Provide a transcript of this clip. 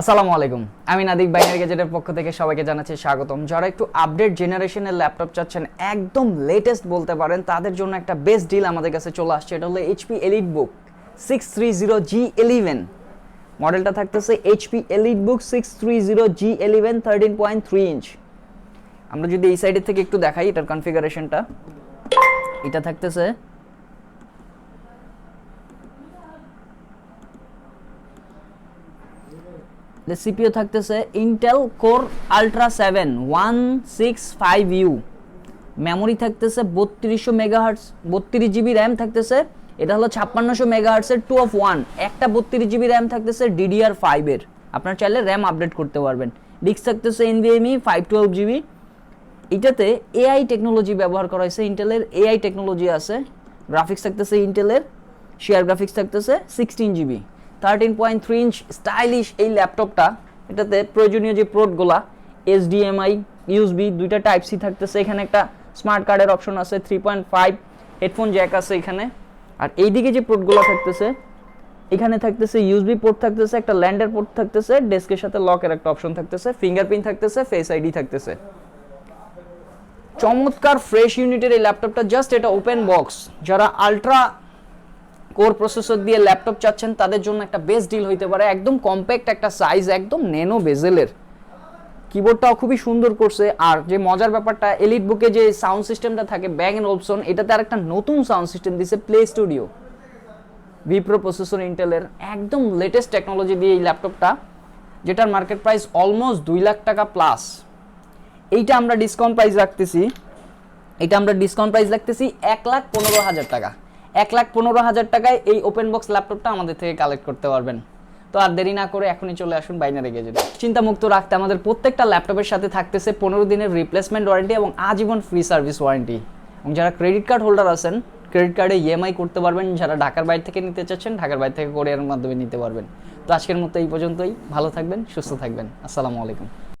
আসসালামু আলাইকুম। আমি নাদিক বাইনারি গ্যাজেটের পক্ষ থেকে সবাইকে জানাচ্ছি স্বাগতম। যারা একটু আপডেট জেনারেশনের ল্যাপটপ চাচ্ছেন, একদম লেটেস্ট বলতে পারেন, তাদের জন্য একটা বেস্ট ডিল আমাদের কাছে চলে আসছে। এটা হলো HP EliteBook six three zero G eleven মডেলটা থাকতেছে HP EliteBook six three zero G eleven thirteen point three inch আমরা যদি এই সাইডের থেকে একটু দেখাই, এটার কনফিগারেশনটা এটা থাকতেছে সিপিও থাকতেছে Intel core ultra seven one six five U memory থাকতেছে বত্রিশশো মেগাহার্টস বত্রিশ জিবি র্যাম থাকতেছে, এটা হলো ছাপ্পান্নশো মেগাহার্টসের টু অফ ওয়ান একটা বত্রিশ জিবি র্যাম থাকতেছে ডিডিআর ফাইভের আপনার চাইলে র্যাম আপডেট করতে পারবেন। ডিস্ক থাকতেছে এনভিএমই ফাইভ টুয়েলভ জিবি এটাতে এআই টেকনোলজি ব্যবহার করা হয়েছে ইন্টেলের এআই টেকনোলজি আছে। গ্রাফিক্স থাকতেছে ইন্টেলের শেয়ার গ্রাফিক্স থাকতেছে sixteen GB thirteen point three inch stylish এই ল্যাপটপটা এটাতে প্রয়োজনীয় যে পোর্টগুলা এইচডিএমআই ইউএসবি দুইটা টাইপ সি থাকতেছে। এখানে একটা স্মার্ট কার্ডের অপশন আছে three point five headphone jack আছে এখানে। আর এইদিকে যে পোর্টগুলো থাকতেছে, এখানে থাকতেছে ইউএসবি পোর্ট থাকতেছে, একটা ল্যান্ডার পোর্ট থাকতেছে ডেস্কের সাথে লকের একটা অপশন থাকতেছে ফিঙ্গারপ্রিন্ট থাকতেছে ফেস আইডি থাকতেছে। চমৎকার ফ্রেশ ইউনিটের এই ল্যাপটপটা জাস্ট এটা ওপেন বক্স যারা আলট্রা কোর প্রসেসর দিয়ে ল্যাপটপ চাচ্ছেন, তাদের জন্য একটা বেস্ট ডিল হইতে পারে। একদম কম্প্যাক্ট একটা সাইজ একদম নেনো বেজেলের কিবোর্ডটাও খুবই সুন্দর করছে। আর যে মজার ব্যাপারটা এলিট বুকে যে সাউন্ড সিস্টেমটা থাকে ব্যাং এন্ড অপশন এটাতে আর একটা নতুন সাউন্ড সিস্টেম দিছে প্লে স্টুডিও ভিপ্রো প্রসেসর ইন্টেলের একদম লেটেস্ট টেকনোলজি দিয়ে এই ল্যাপটপটা, যেটার মার্কেট প্রাইস অলমোস্ট দুই লাখ টাকা প্লাস এইটা আমরা ডিসকাউন্ট প্রাইস রাখতেছি। এটা আমরা ডিসকাউন্ট প্রাইস রাখতেছি এক লাখ পনেরো হাজার টাকা। এক লাখ পনেরো হাজার টাকায় এই ওপেন বক্স ল্যাপটপটা আমাদের থেকে কালেক্ট করতে পারবেন। তো আর দেরি না করে এখনই চলে আসুন বাইনারি গেজেট চিন্তামুক্ত রাখতে আমাদের প্রত্যেকটা ল্যাপটপের সাথে থাকতেছে পনেরো দিনের রিপ্লেসমেন্ট ওয়ারেন্টি এবং আজীবন ফ্রি সার্ভিস ওয়ারেন্টি এবং যারা ক্রেডিট কার্ড হোল্ডার আছেন ক্রেডিট কার্ডে ইএমআই করতে পারবেন, যারা ঢাকার বাইরে থেকে নিতে চাচ্ছেন, ঢাকার বাইরে থেকে কোরিয়ার মাধ্যমে নিতে পারবেন। তো আজকের মতো এই পর্যন্তই। ভালো থাকবেন, সুস্থ থাকবেন। আসসালামু আলাইকুম।